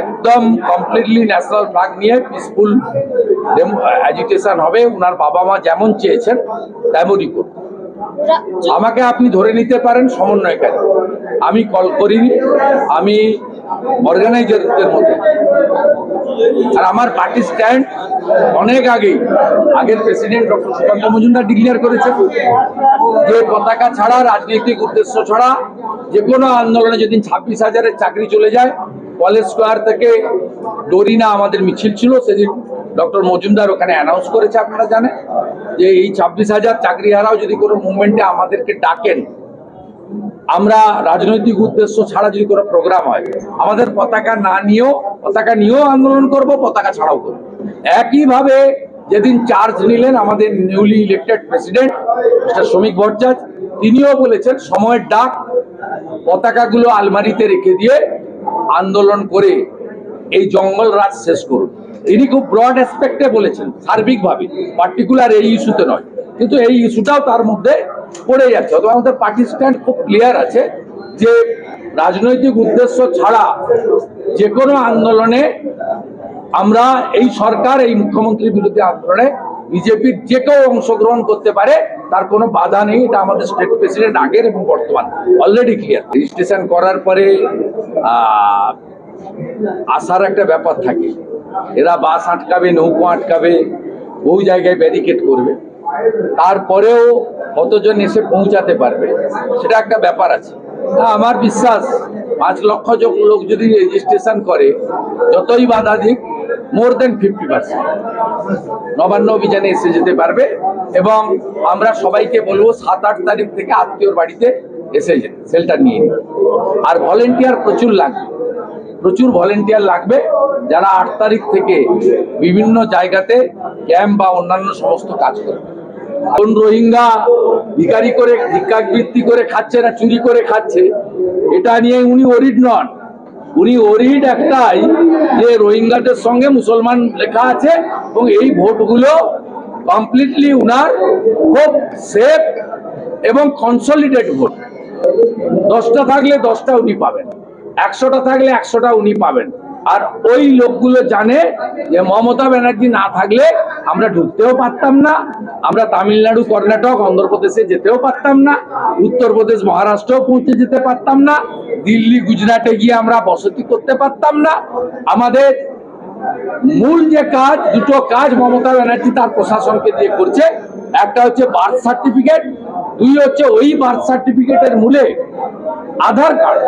একদম completely national flag নিয়ে peaceful agitation হবে। ওনার বাবা মা যেমন চেয়েছেন তেমনই করব। আমাকে আপনি ধরে নিতে পারেন সমন্বয়কারী। আমি কল করিনি আমি অর্গানাইজারদের মধ্যে। আর আমার পার্টি স্ট্যান্ড অনেক আগেই আগের president doctor Sukanta Majumdar declare করেছেন যে পতাকা ছাড়া রাজনৈতিক উদ্দেশ্য ছাড়া যে কোনো আন্দোলনে যেদিন ছাব্বিশ হাজারের চাকরি চলে যায় কলেজ স্কোয়ার থেকে ডোরিনা আমাদের মিছিল ছিল, সেদিন ডক্টর মজুমদার ওখানে অ্যানাউন্স করেছে, আপনারা জানেন? যে এই ছাব্বিশ হাজার চাকরি হারাও যদি কোনো মুভমেন্টে আমাদেরকে ডাকেন, আমরা রাজনৈতিক উদ্দেশ্য ছাড়া যদি কোনো প্রোগ্রাম হয়, আমাদের পতাকা না নিয়েও, পতাকা নিয়েও আন্দোলন করব, পতাকা ছাড়াও করব। একইভাবে যেদিন চার্জ নিলেন আমাদের নিউলি ইলেক্টেড প্রেসিডেন্ট মিস্টার শ্রমিক ভট্টাচার্য, তিনিও বলেছেন, সময়ের ডাক, পতাকাগুলো আলমারিতে রেখে দিয়ে আন্দোলন করে এই জঙ্গল রাজ শেষ করুন। তিনি খুব ব্রড অ্যাসপেক্টে বলেছেন, সার্বিকভাবে। পার্টিকুলার এই ইস্যুতে নয়। কিন্তু এই ইস্যুটাও তার মধ্যে পড়ে যাচ্ছে। অথবা আমাদের স্ট্যান্ড খুব ক্লিয়ার আছে যে রাজনৈতিক উদ্দেশ্য ছাড়া যে কোনো আন্দোলনে আমরা এই সরকার, এই মুখ্যমন্ত্রীর বিরুদ্ধে আন্দোলনে বিজেপির যে কেউ অংশগ্রহণ করতে পারে, তার কোনো বাধা নেই। এটা আমাদের স্টেট প্রেসিডেন্ট আগের এবং বর্তমান। অলরেডি ক্লিয়ার রেজিস্ট্রেশন করার পরে আসার একটা ব্যাপার থাকে। এরা বাস আটকাবে, নৌকো আটকাবে, বহু জায়গায় ব্যারিকেড করবে। তারপরেও কতজন এসে পৌঁছাতে পারবে, সেটা একটা ব্যাপার আছে। আমার বিশ্বাস, পাঁচ লক্ষ লোক যদি রেজিস্ট্রেশন করে, যতই বাধা দিক more than fifty percent Nabanna অভিযানে এসে যেতে পারবে এবং আমরা সবাইকে বলব সাত, আট তারিখ থেকে আত্মীয়র বাড়িতে এসে যেতে সেলটা নিয়ে নিতে। আর ভলেন্টিয়ার প্রচুর লাগবে। প্রচুর ভলেন্টিয়ার লাগবে যারা আট তারিখ থেকে বিভিন্ন জায়গাতে ক্যাম্প বা অন্যান্য সমস্ত কাজ করবে। কোন রোহিঙ্গা ভিকারি করে ভিক্ষাবৃত্তি করে খাচ্ছে না, চুরি করে খাচ্ছে, এটা নিয়ে উনি অরিড নন। উনি ওরিট একটাই যে রোহিঙ্গাদের সঙ্গে মুসলমান লেখা আছে এবং এই ভোটগুলো কমপ্লিটলি উনার খুব সেফ এবং কনসলিডেট ভোট। দশটা থাকলে দশটা উনি পাবেন। একশোটা থাকলে একশোটা উনি পাবেন। আর ওই লোকগুলো জানে যে মমতা ব্যানার্জি না থাকলে আমরা ঢুকতেও পারতাম না, আমরা তামিলনাড়ু, কর্ণাটক, অন্ধ্রপ্রদেশে যেতেও পারতাম না, উত্তরপ্রদেশ, মহারাষ্ট্রও পৌঁছে যেতে পারতাম না, দিল্লি, গুজরাটে গিয়ে আমরা বসতি করতে পারতাম না। আমাদের মূল যে কাজ, দুটো কাজ মমতা ব্যানার্জি তার প্রশাসনকে দিয়ে করছে। একটা হচ্ছে বার্থ সার্টিফিকেট, দুই হচ্ছে ওই বার্থ সার্টিফিকেটের মূলে আধার কার্ড।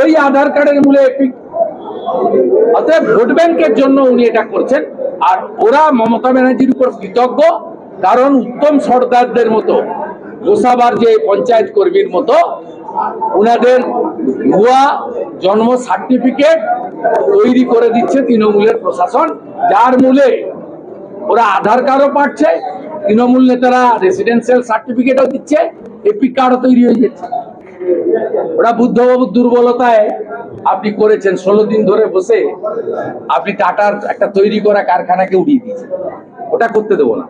ওই আধার কার্ডের মূলে অতএব ভোট ব্যাংকের জন্য উনি এটা করছেন। আর ওরা মমতা ব্যানার্জির উপর কৃতজ্ঞ, কারণ উত্তম সর্দারদের মতো, গোসাবার যে পঞ্চায়েত কর্মীর মতো, উনাদের ভুয়া জন্ম সার্টিফিকেট তৈরি করে দিচ্ছে তৃণমূলের প্রশাসন, যার মূলে ওরা আধার কার্ডও পাচ্ছে, তৃণমূল নেতারা রেসিডেন্সিয়াল সার্টিফিকেটও দিচ্ছে এপি কার্ডও তৈরি হয়ে যাচ্ছে ওরা বুদ্ধবাবুর দুর্বলতায় আপনি করেছেন ষোলো দিন ধরে বসে আপনি টাটার একটা তৈরি করা কারখানাকে উড়িয়ে দিয়েছেন। ওটা করতে দেবো না।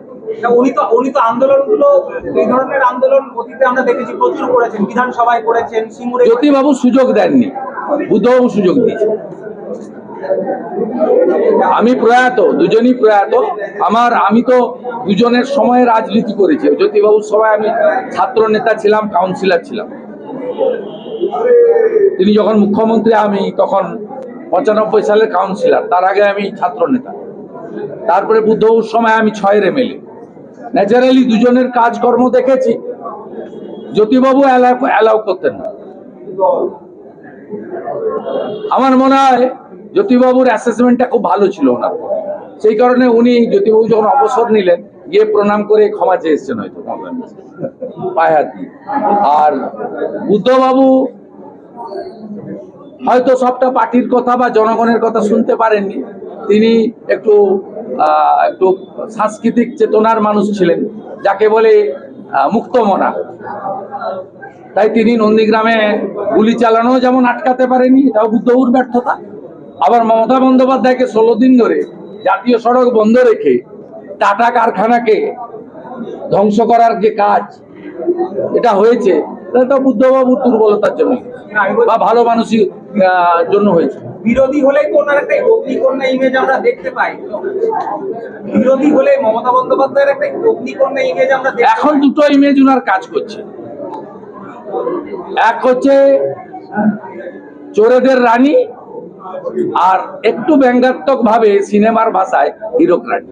উনি তো উনি তো আন্দোলনগুলো এই ধরনের আন্দোলন অতীতে আমরা দেখেছি প্রচুর করেছেন বিধানসভায় করেছেন সিঙ্গুরে জ্যোতিবাবু সুযোগ দেননি বুদ্ধবাবু সুযোগ দিয়েছে আমি প্রয়াত দুজনই প্রয়াত আমার আমি তো দুজনের সময় রাজনীতি করেছি। জ্যোতিবাবুর সময় আমি ছাত্র নেতা ছিলাম কাউন্সিলর ছিলাম। তিনি যখন মুখ্যমন্ত্রী, আমি তখন পঁচানব্বই সালের কাউন্সিলর তার আগে আমি ছাত্র নেতা। তারপরে বুদ্ধবাবুর সময় আমি ছয়ের এমএলএ ন্যাচারালি দুজনের কাজকর্ম দেখেছি। জ্যোতিবাবু অ্যালাউ করতেন না। আমার মনে হয় জ্যোতিবাবুর অ্যাসেসমেন্টটা খুব ভালো ছিল ওনার। সেই কারণে উনি জ্যোতিবাবু যখন অবসর নিলেন, গিয়ে প্রণাম করে ক্ষমা চেয়ে এসছেন হয়তো। পায়ে হাত দিয়ে। আর বুদ্ধবাবু হয়তো সবটা পার্টির কথা বা জনগণের কথা শুনতে পারেননি। তিনি একটু একটু সাংস্কৃতিক চেতনার মানুষ ছিলেন, যাকে বলে মুক্তমনা। তাই তিনি নন্দীগ্রামে গুলি চালানো যেমন আটকাতে পারেনি এটাও বুদ্ধবুর ব্যর্থতা। আবার মমতা বন্দ্যোপাধ্যায়কে ষোলো দিন ধরে জাতীয় সড়ক বন্ধ রেখে টাটা কারখানাকে ধ্বংস করার যে কাজ, এটা হয়েছে। এটা বুদ্ধবাবুর দুর্বলতার জন্য বা ভালো মানুষই জন্য হয়েছে। বিরোধী হলেই তো ওনার একটা অগ্নিকন্যা ইমেজ আমরা দেখতে পাই। বিরোধী হলে মমতা বন্দ্যোপাধ্যায়ের একটা অগ্নিকন্যা ইমেজ আমরা এখন দুটো ইমেজ উনার কাজ করছে। এক হচ্ছে চোরেদের রানী আর একটু ব্যঙ্গাত্মক ভাবে সিনেমার ভাষায় হিরোক রানী